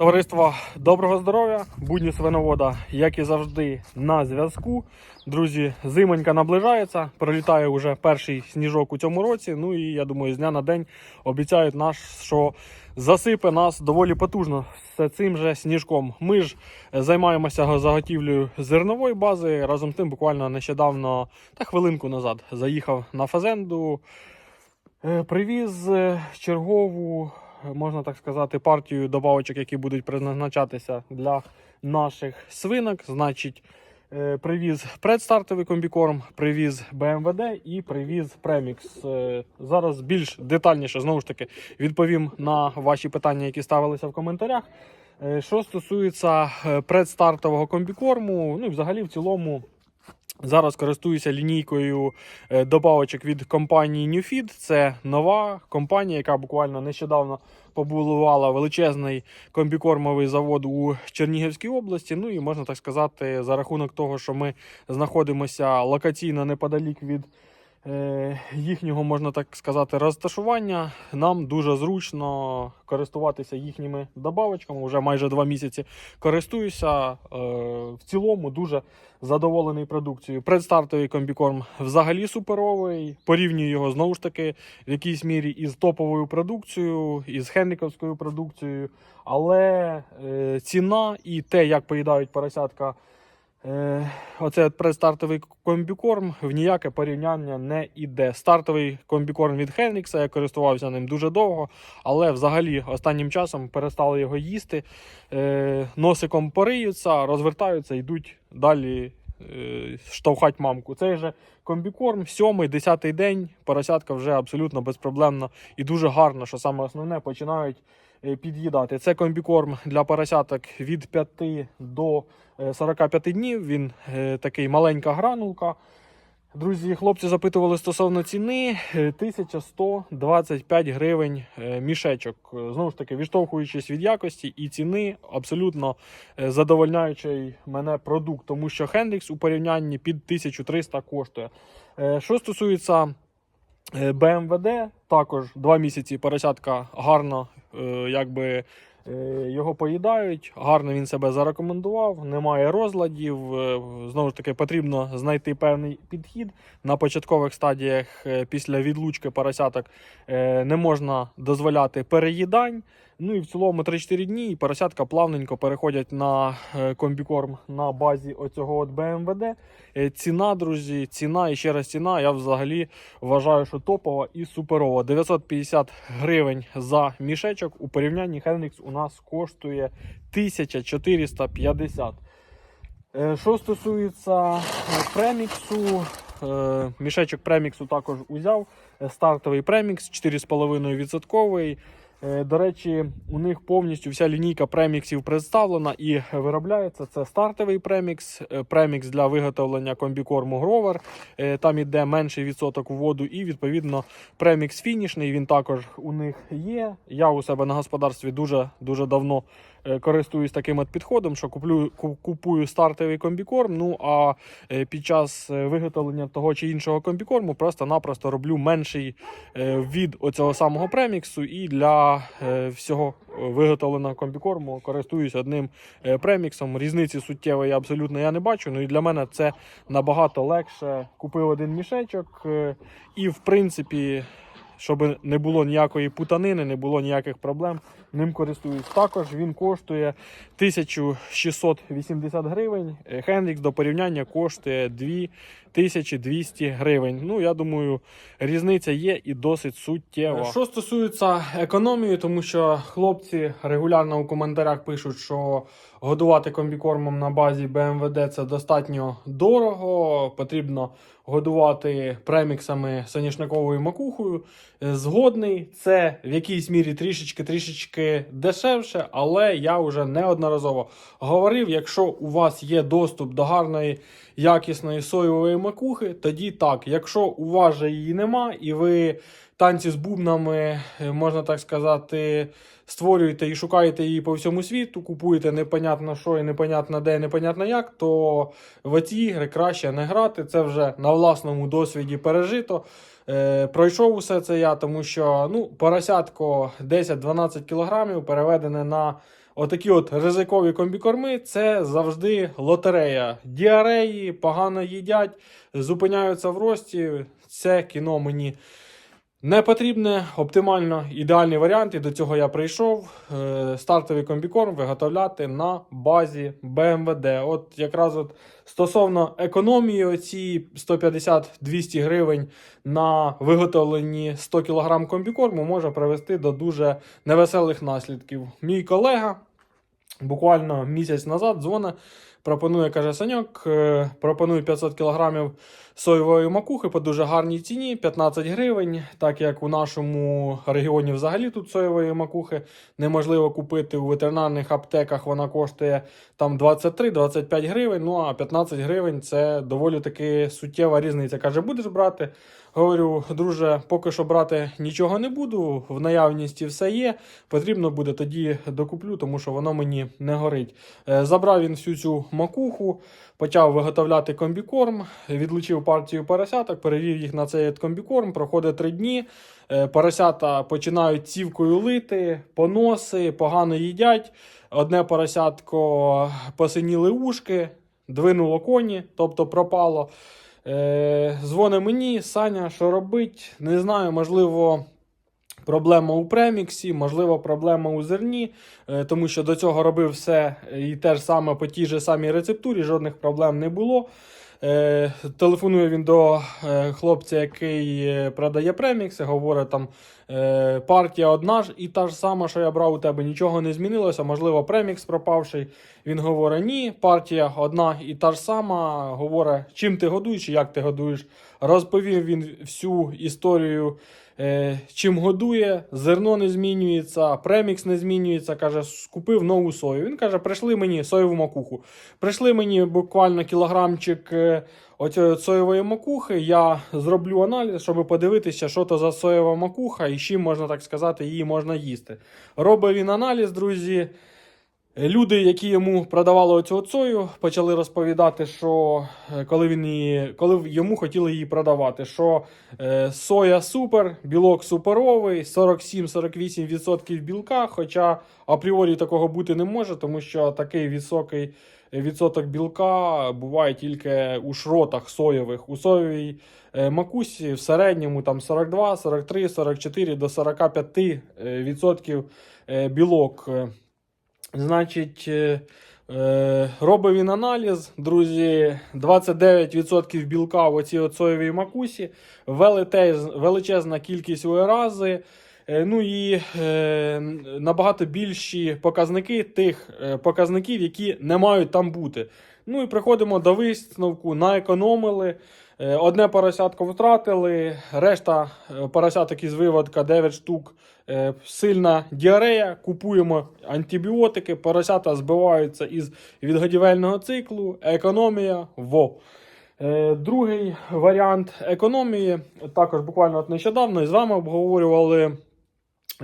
Товариство, доброго здоров'я! Будні свиновода, як і завжди, на зв'язку. Друзі, зимонька наближається. Пролітає вже перший сніжок у цьому році. Ну і я думаю, з дня на день обіцяють нас, що засипе нас доволі потужно все цим же сніжком. Ми ж займаємося заготівлею зернової бази. Разом з тим, буквально нещодавно, та хвилинку назад, заїхав на фазенду. Е, Привіз е, чергову, можна так сказати, партію добавочок, які будуть призначатися для наших свинок. Значить, е, привіз предстартовий комбікорм, привіз БМВД і привіз премікс. Зараз більш детальніше знову ж таки відповім на ваші питання, які ставилися в коментарях. Е, Що стосується е, предстартового комбікорму, ну і взагалі в цілому. Зараз користуюся лінійкою е, добавочок від компанії NewFeed. Це нова компанія, яка буквально нещодавно побудувала величезний комбікормовий завод у Чернігівській області. Ну і можна так сказати, за рахунок того, що ми знаходимося локаційно неподалік від їхнього, можна так сказати, розташування, нам дуже зручно користуватися їхніми добавочками. Вже майже два місяці користуюся. Е, в цілому дуже задоволений продукцією. Предстартовий комбікорм взагалі суперовий. Порівнюю його знову ж таки в якійсь мірі із топовою продукцією, із хенліковською продукцією. Але е, ціна і те, як поїдають поросятка. Е, оце предстартовий комбікорм в ніяке порівняння не йде. Стартовий комбікорм від Хенрікса, я користувався ним дуже довго, але взагалі останнім часом перестали його їсти. Е, носиком пориються, розвертаються, йдуть далі е, штовхать мамку. Цей же комбікорм, сьомий, десятий день, поросятка вже абсолютно безпроблемно і дуже гарно, що саме основне, починають під'їдати. Це комбікорм для поросяток від 5 до е, 45 днів. Він е, такий маленька гранулка. Друзі, хлопці запитували стосовно ціни Е, 1125 гривень е, мішечок. Е, Знову ж таки, відштовхуючись від якості і ціни, абсолютно е, задовольняючий мене продукт, тому що Хендрікс у порівнянні під 1300 коштує. Е, Що стосується е, БМВД, також два місяці поросятка гарно е, якби. Е, Його поїдають, гарно він себе зарекомендував, немає розладів. е, Знову ж таки, потрібно знайти певний підхід на початкових стадіях е, після відлучки поросяток не можна дозволяти переїдань. Ну і в цілому 3-4 дні і поросятка плавненько переходять на комбікорм на базі оцього от БМВД. Ціна, друзі, ціна і ще раз ціна. Я взагалі вважаю, що топова і суперова. 950 гривень за мішечок. У порівнянні Хенрікс у нас коштує 1450. Е, Що стосується е, преміксу, е, мішечок преміксу також узяв. Стартовий премікс 4,5%. Е, До речі, у них повністю вся лінійка преміксів представлена і виробляється. Це стартовий премікс, е, премікс для виготовлення комбікорму Гровер. Там іде менший відсоток воду, і відповідно премікс фінішний. Він також у них є. Я у себе на господарстві дуже дуже давно користуюсь таким от підходом, що куплю, ку- купую стартовий комбікорм. Ну а е, під час е, виготовлення того чи іншого комбікорму просто-напросто роблю менший е, від оцього самого преміксу, і для е, всього виготовленого комбікорму користуюсь одним е, преміксом. Різниці суттєвої абсолютно я не бачу. Ну і для мене це набагато легше. Купив один мішечок, е, і в принципі. Щоб не було ніякої путанини, не було ніяких проблем, ним користуюсь. Також він коштує 1680 гривень. Е, Хенрікс до порівняння коштує 2200 гривень. Ну, я думаю, різниця є і досить суттєва. Що стосується економії, тому що хлопці регулярно у коментарях пишуть, що годувати комбікормом на базі БМВД це достатньо дорого. Потрібно годувати преміксами соняшниковою макухою. Е, Згодний, це в якійсь мірі трішечки-трішечки дешевше, але я вже неодноразово говорив: якщо у вас є доступ до гарної якісної соєвої макухи, тоді так. Якщо у вас же її нема, і ви танці з бубнами, е, можна так сказати, створюєте і шукаєте її по всьому світу, купуєте непонятно що і непонятно де, і непонятно як, то в ці ігри краще не грати. Це вже на власному досвіді пережито. Е, пройшов усе це я, тому що ну, поросятко 10-12 кілограмів переведене на Отакі от ризикові комбікорми це завжди лотерея. Діареї погано їдять, зупиняються в рості. Це кіно мені не потрібне. Оптимально ідеальний варіант. І до цього я прийшов. Е, Стартовий комбікорм виготовляти на базі БМВД. От якраз от стосовно економії, оці 150-200 гривень на виготовленні 100 кг комбікорму може привести до дуже невеселих наслідків. Мій колега буквально місяць назад дзвонить, пропонує, каже Саньок, е, пропонує 500 кг соєвої макухи по дуже гарній ціні 15 гривень. Так як у нашому регіоні взагалі тут соєвої макухи неможливо купити у ветеринарних аптеках, вона коштує там 23-25 гривень. Ну а 15 гривень це доволі таки суттєва різниця. Каже, будеш брати? Говорю, друже, поки що брати нічого не буду. В наявності все є. Потрібно буде тоді докуплю, тому що воно мені не горить. Е, Забрав він всю цю макуху, почав виготовляти комбікорм, відлучив партію поросяток, перевів їх на цей комбікорм. Проходить три дні. Е, Поросята починають цівкою лити, поноси, погано їдять. Одне поросятко посиніли ушки, двинуло коні, тобто пропало. Е, дзвони мені, Саня, що робить? Не знаю, можливо. Проблема у преміксі, можливо, проблема у зерні, е, тому що до цього робив все і те ж саме по тій же самій рецептурі, жодних проблем не було. Е, телефонує він до е, хлопця, який е, продає премікси, говорить там партія одна ж і та ж сама, що я брав у тебе, нічого не змінилося. Можливо, премікс пропавший. Він говорить, ні, партія одна і та ж сама. Говорить, чим ти годуєш як ти годуєш. Розповів він всю історію. Е, чим годує, зерно не змінюється, премікс не змінюється. Каже, скупив нову сою. Він каже, прийшли мені соєву макуху. Прийшли мені буквально кілограмчик е, оцієї соєвої макухи. Я зроблю аналіз, щоб подивитися, що то за соєва макуха і чим можна так сказати, її можна їсти. Робив він аналіз, друзі. Люди, які йому продавали оцю от сою, почали розповідати, що е, коли він її, коли йому хотіли її продавати, що е, соя супер, білок суперовий, 47-48% білка. Хоча апріорі такого бути не може, тому що такий високий відсоток білка буває тільки у шротах соєвих. У соєвій е, макусі в середньому там 42, 43, 44 до 45 е, відсотків е, білок. Значить, е, е, робив він аналіз, друзі, 29% білка в оцій от соєвій макусі, величезна кількість уерази, ну і е, набагато більші показники тих е, показників, які не мають там бути. Ну і приходимо до висновку, наекономили. Е, Одне поросятко втратили, решта е, поросяток із виводка 9 штук. е, Сильна діарея, купуємо антибіотики, поросята збиваються із відгодівельного циклу, економія во. Е, Другий варіант економії, також буквально от нещодавно з вами обговорювали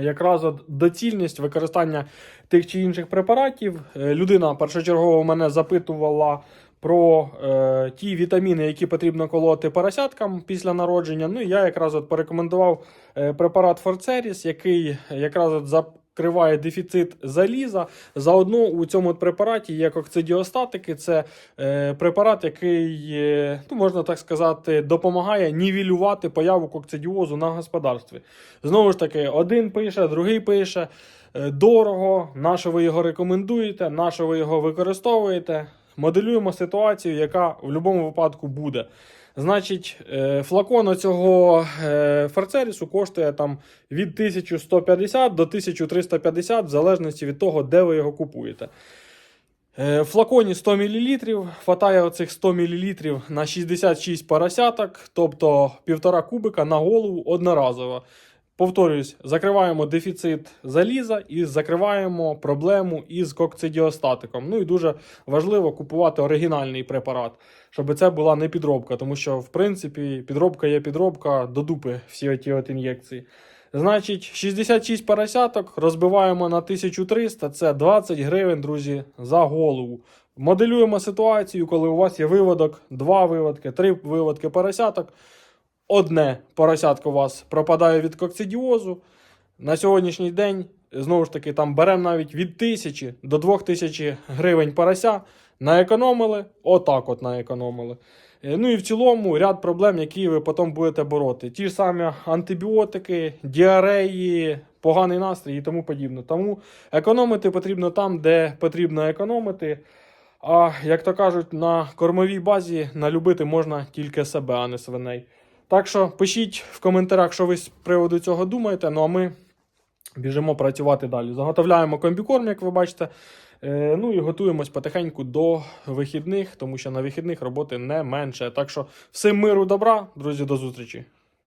якраз доцільність використання тих чи інших препаратів. Е, Людина першочергово мене запитувала про е, ті вітаміни, які потрібно колоти поросяткам після народження. Ну і я якраз от порекомендував е, препарат Форцеріс, який якраз от закриває дефіцит заліза. Заодно у цьому препараті є кокцидіостатики. Це е, препарат, який, е, ну, можна так сказати, допомагає нівелювати появу кокцидіозу на господарстві. Знову ж таки, один пише, другий пише. Е, Дорого, на ви його рекомендуєте, на ви його використовуєте. Моделюємо ситуацію, яка в будь-якому випадку буде. Значить, е, флакон цього фарцерісу коштує там від 1150 до 1350, в залежності від того, де ви його купуєте. Е, В флаконі 100 мл, хватає оцих 100 мл на 66 поросяток, тобто 1,5 кубика на голову одноразово. Повторюсь, закриваємо дефіцит заліза і закриваємо проблему із кокцидіостатиком. Ну і дуже важливо купувати оригінальний препарат, щоб це була не підробка, тому що, в принципі, підробка є підробка до дупи всі ті от ін'єкції. Значить, 66 поросяток розбиваємо на 1300, це 20 гривень, друзі, за голову. Моделюємо ситуацію, коли у вас є виводок, два виводки, три виводки поросяток. Одне поросятко у вас пропадає від кокцидіозу. На сьогоднішній день Знову ж таки, там беремо навіть від 1000 до 2000 гривень порася. Наекономили, отак от наекономили. Е, Ну і в цілому ряд проблем, які ви потім будете бороти. Ті ж самі антибіотики, діареї, поганий настрій і тому подібне. Тому економити потрібно там, де потрібно економити. А як то кажуть, на кормовій базі налюбити можна тільки себе, а не свиней. Так що пишіть в коментарях, що ви з приводу цього думаєте. Ну а ми біжимо працювати далі. Заготовляємо комбікорм, як ви бачите. Е, Ну і готуємось потихеньку до вихідних, тому що на вихідних роботи не менше. Так що всім миру, добра, друзі, до зустрічі.